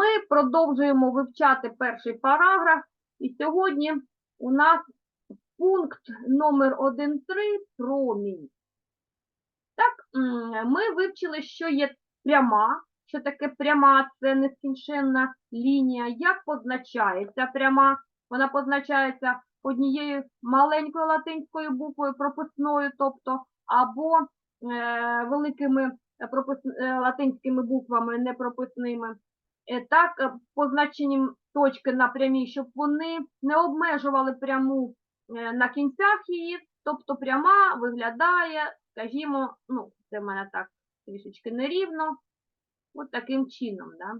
Ми продовжуємо вивчати перший параграф, і сьогодні у нас пункт номер 1.3 промінь. Так, ми вивчили, що є пряма, що таке пряма, це нескінченна лінія. Як позначається пряма? Вона позначається однією маленькою латинською буквою прописною, тобто, або е, великими пропис- е, латинськими буквами непрописними. Е, Так, е, позначенням точки на прямій, щоб вони не обмежували пряму е, на кінцях її, тобто пряма виглядає, скажімо, ну, це в мене так трішечки нерівно, от таким чином. Да?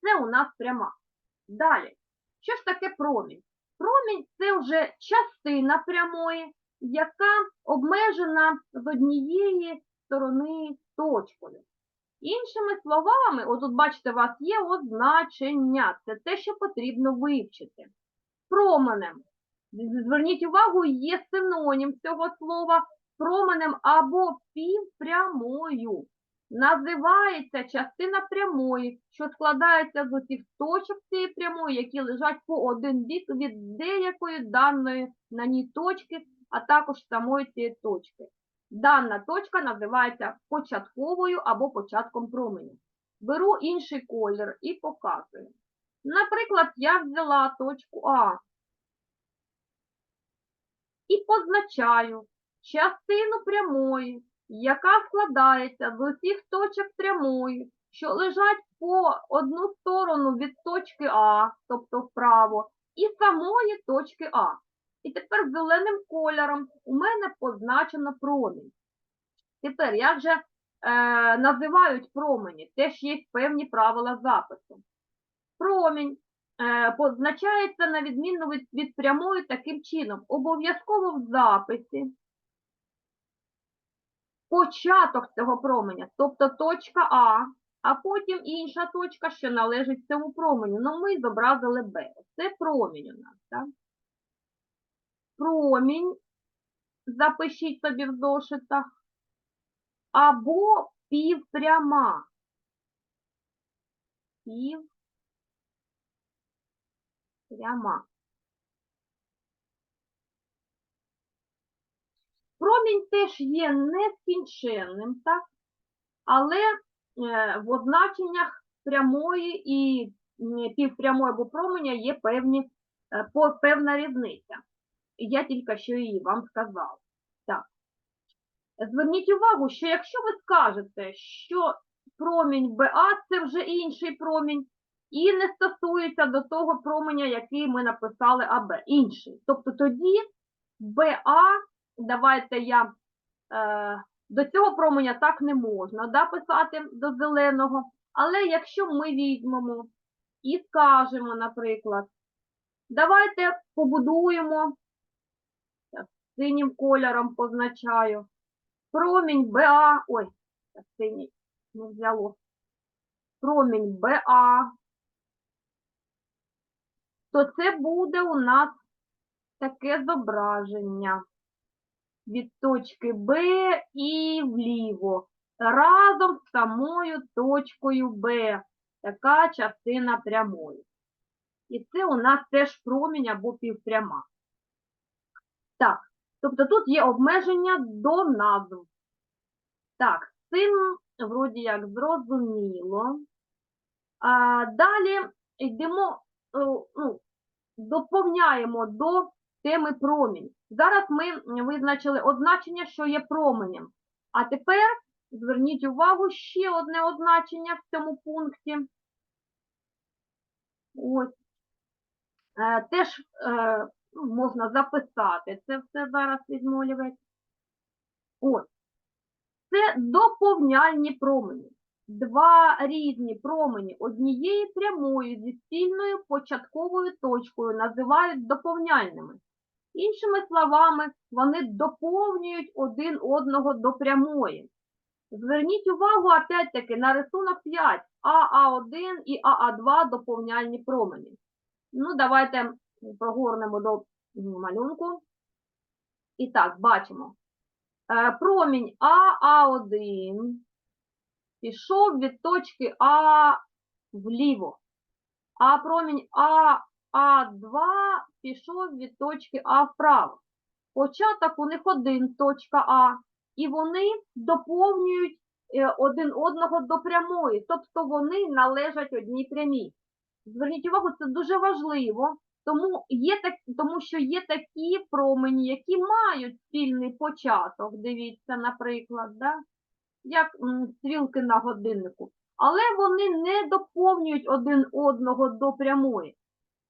Це у нас пряма. Далі, що ж таке промінь? Промінь це вже частина прямої, яка обмежена з однієї сторони точкою. Іншими словами, отут бачите, у вас є означення, це те, що потрібно вивчити. Променем. Зверніть увагу, є синонім цього слова променем або півпрямою. Називається частина прямої, що складається з усіх точок цієї прямої, які лежать по один бік від деякої даної на ній точки, а також самої цієї точки. Дана точка називається початковою або початком променя. Беру інший колір і показую. Наприклад, я взяла точку А і позначаю частину прямої, яка складається з усіх точок прямої, що лежать по одну сторону від точки А, тобто вправо, і самої точки А. І тепер зеленим кольором у мене позначено промінь. Тепер, як же е, називають промені? Теж є певні правила запису. Промінь е, позначається на відміну від, від прямої таким чином. Обов'язково в записі початок цього променя, тобто точка А, а потім інша точка, що належить цьому променю. Ну, ми зобразили Б. Це промінь у нас. Так? Промінь, запишіть собі в зошитах, або півпряма. Півпряма. Промінь теж є нескінченним, так? але е, в означеннях прямої і півпрямої або променя є певні, е, певна різниця. Я тільки що її вам сказала. Так. Зверніть увагу, що якщо ви скажете, що промінь БА це вже інший промінь, і не стосується до того променя, який ми написали АБ, інший. Тобто тоді БА, давайте я е, до цього променя так не можна да, писати до зеленого. Але якщо ми візьмемо і скажемо, наприклад, давайте побудуємо, синім кольором позначаю, промінь БА, ой, синій не взяло, промінь БА, то це буде у нас таке зображення. Від точки Б і вліво, разом з самою точкою Б, така частина прямої. І це у нас теж промінь або півпряма. Так, тобто тут є обмеження до назв. Так, цим вроді як зрозуміло. А, далі йдемо, е, ну, доповняємо до теми промінь. Зараз ми визначили означення, що є променем. А тепер зверніть увагу ще одне означення в цьому пункті. Ось. Е, Теж е, ну, можна записати. Це все зараз візьму. Ось. Це доповняльні промені. Два різні промені однієї прямої зі спільною початковою точкою називають доповняльними. Іншими словами, вони доповнюють один одного до прямої. Зверніть увагу опять-таки на рисунок 5. АА1 і АА2 доповняльні промені. Ну, давайте прогорнемо до малюнку. І так, бачимо. Е, Промінь АА1 пішов від точки А вліво. А промінь А, А2 пішов від точки А вправо. Початок у них один точка А, і вони доповнюють е, один одного до прямої, тобто вони належать одній прямій. Зверніть увагу, це дуже важливо, тому, є так, тому що є такі промені, які мають спільний початок, дивіться, наприклад, да? як стрілки на годиннику, але вони не доповнюють один одного до прямої.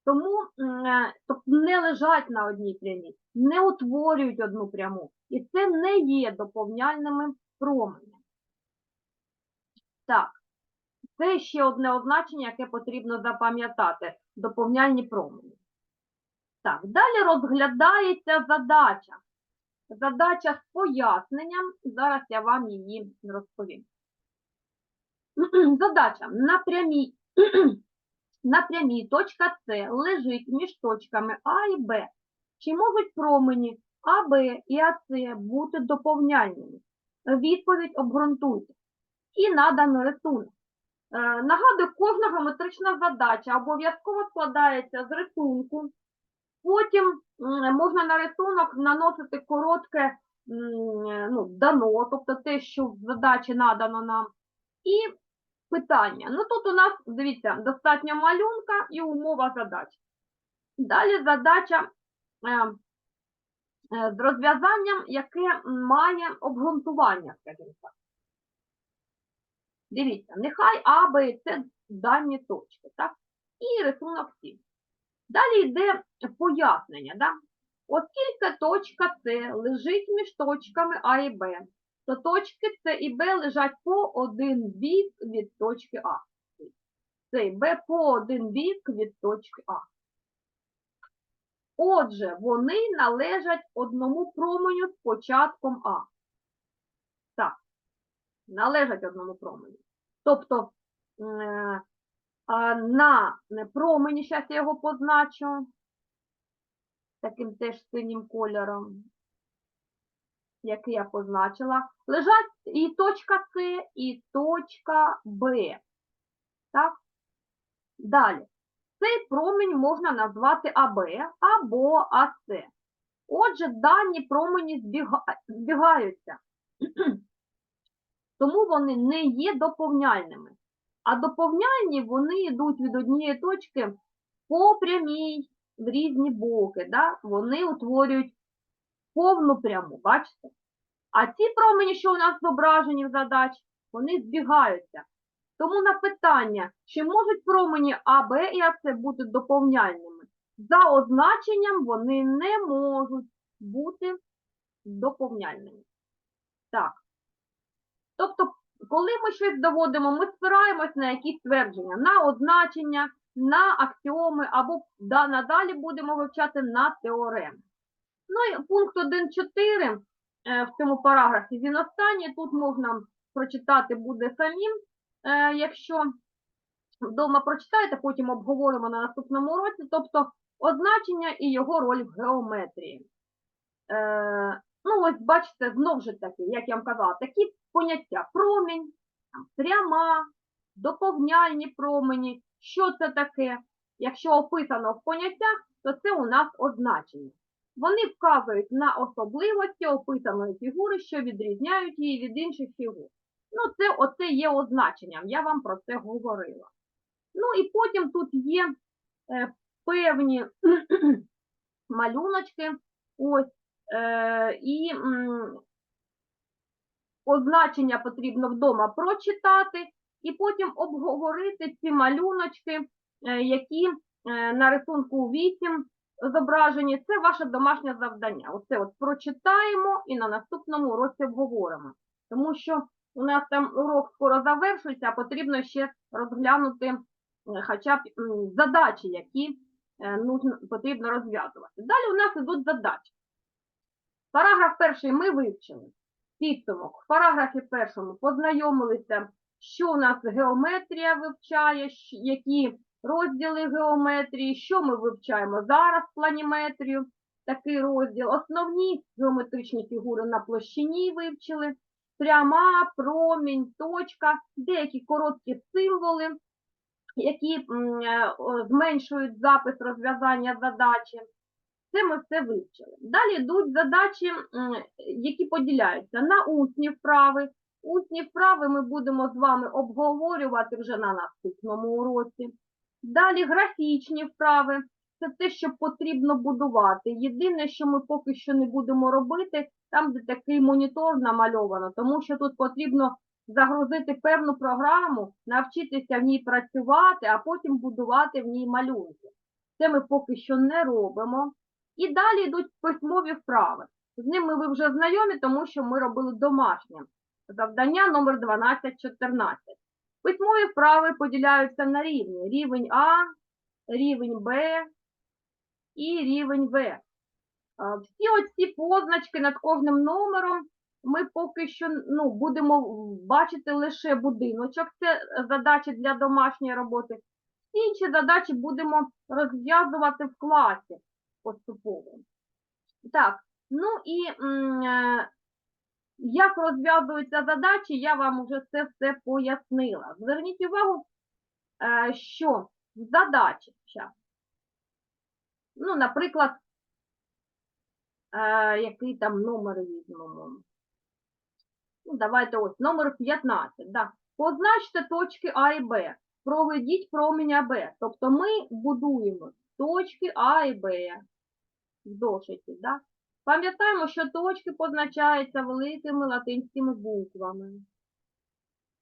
Тому е, не лежать на одній прямій, не утворюють одну пряму. І це не є доповняльними променями. Так, це ще одне означення, яке потрібно запам'ятати доповняльні промені. Так, далі розглядається задача. Задача з поясненням. Зараз я вам її розповім. Задача на прямій, на прямій точка С лежить між точками А і Б. Чи можуть промені АБ і АС бути доповняльними? Відповідь обґрунтуйте. І надано рисунок. Е, Нагадую, кожна геометрична задача обов'язково складається з рисунку. Потім можна на рисунок наносити коротке ну, дано, тобто те, що в задачі надано нам. І питання. Ну тут у нас, дивіться, достатньо малюнка і умова задачі. Далі задача е, е, з розв'язанням, яке має обґрунтування, скажімо так. Дивіться, нехай А, Б і дані точки, так? І рисунок 7. Далі йде пояснення, да? Оскільки точка С лежить між точками А і Б, то точки С і Б лежать по один бік від точки А. С і Б по один бік від точки А. Отже, вони належать одному променю з початком А. Так, належать одному променю. Тобто е, на промені, зараз я його позначу, таким теж синім кольором, який я позначила, лежать і точка С, і точка Б. Так? Далі. Цей промінь можна назвати АБ або АС. Отже, дані промені збігаються. Тому вони не є доповняльними. А доповняльні вони йдуть від однієї точки по прямій в різні боки. Да? Вони утворюють повну пряму, бачите? А ці промені, що у нас зображені в задачі, вони збігаються. Тому на питання, чи можуть промені А, Б і АС бути доповняльними? За означенням вони не можуть бути доповняльними. Так. Тобто, коли ми щось доводимо, ми спираємось на якісь твердження, на означення, на аксіоми, або да, надалі будемо вивчати на теореми. Ну і пункт 1.4 е, в цьому параграфі, він останній, тут можна прочитати буде самим, е, якщо вдома прочитаєте, потім обговоримо на наступному уроці, тобто означення і його роль в геометрії. Е, Ну, ось бачите, знов же таки, як я вам казала, такі поняття промінь, пряма, доповняльні промені. Що це таке? Якщо описано в поняттях, то це у нас означення. Вони вказують на особливості описаної фігури, що відрізняють її від інших фігур. Ну, це оце є означенням, я вам про це говорила. Ну і потім тут є е, певні малюночки. Ось Е, і означення потрібно вдома прочитати, і потім обговорити ці малюночки, е, які е, на рисунку 8 зображені. Це ваше домашнє завдання. Оце от прочитаємо і на наступному уроці обговоримо. Тому що у нас там урок скоро завершується, а потрібно ще розглянути е, хоча б задачі, які потрібно розв'язувати. Далі у нас ідуть задачі. Параграф перший ми вивчили. Підсумок. В параграфі першому познайомилися, що у нас геометрія вивчає, які розділи геометрії, що ми вивчаємо зараз планіметрію, такий розділ. Основні геометричні фігури на площині вивчили. Пряма, промінь, точка, деякі короткі символи які е, зменшують запис розв'язання задачі. Це ми все вивчили. Далі йдуть задачі, які поділяються на усні вправи. Усні вправи ми будемо з вами обговорювати вже на наступному уроці. Далі графічні вправи. Це те, що потрібно будувати. Єдине, що ми поки що не будемо робити, там, де такий монітор намальовано, тому що тут потрібно загрузити певну програму, навчитися в ній працювати, а потім будувати в ній малюнки. Це ми поки що не робимо. І далі йдуть письмові вправи. З ними ви вже знайомі, тому що ми робили домашнє завдання номер 12-14. Письмові вправи поділяються на рівні. Рівень А, рівень Б і рівень В. Всі оці позначки над кожним номером ми поки що ну, будемо бачити лише будиночок. Це задачі для домашньої роботи. Всі інші задачі будемо розв'язувати в класі поступово. Так, ну і е, як розв'язуються задачі, я вам вже це все пояснила. Зверніть увагу, е, що в задачі, ну, наприклад, е, який там номер візьмемо. Ну, давайте ось, номер 15. Да. Позначте точки А і Б. Проведіть проміння Б. Тобто ми будуємо точки А і Б в. Да? Пам'ятаємо, що точки позначаються великими латинськими буквами.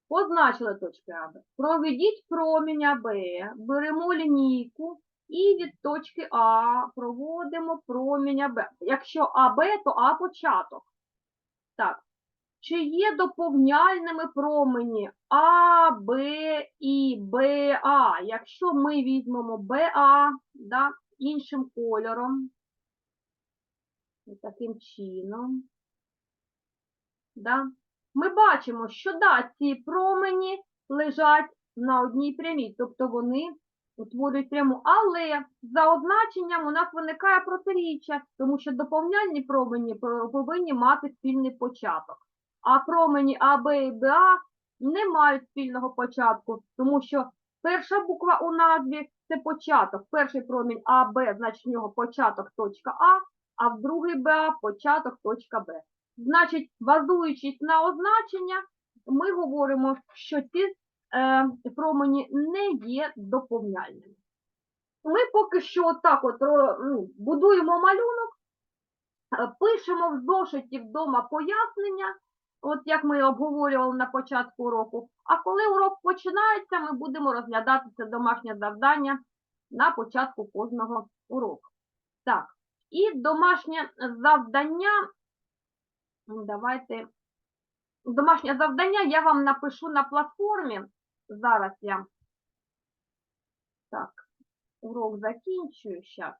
Позначили точки А, Проведіть проміння Б, беремо лінійку і від точки А проводимо проміння Б. Якщо АБ, то А початок. Так. Чи є доповняльними промені А, Б і БА? Якщо ми візьмемо БА да, іншим кольором, таким чином. Да? Ми бачимо, що да, ці промені лежать на одній прямій, тобто вони утворюють пряму. Але за означенням у нас виникає протиріччя, тому що доповняльні промені повинні мати спільний початок. А промені А, Б і БА не мають спільного початку, тому що перша буква у назві це початок. Перший промінь А, Б, значить в нього початок точка А, а в другий БА початок точка Б. Значить, базуючись на означення, ми говоримо, що ці е, промені не є доповняльними. Ми поки що отак от ну, будуємо малюнок, е, пишемо в зошиті вдома пояснення, от як ми обговорювали на початку уроку. А коли урок починається, ми будемо розглядати це домашнє завдання на початку кожного уроку. Так, і домашнє завдання. Давайте. Домашнє завдання я вам напишу на платформі. Зараз я. Так, урок закінчую. Зараз.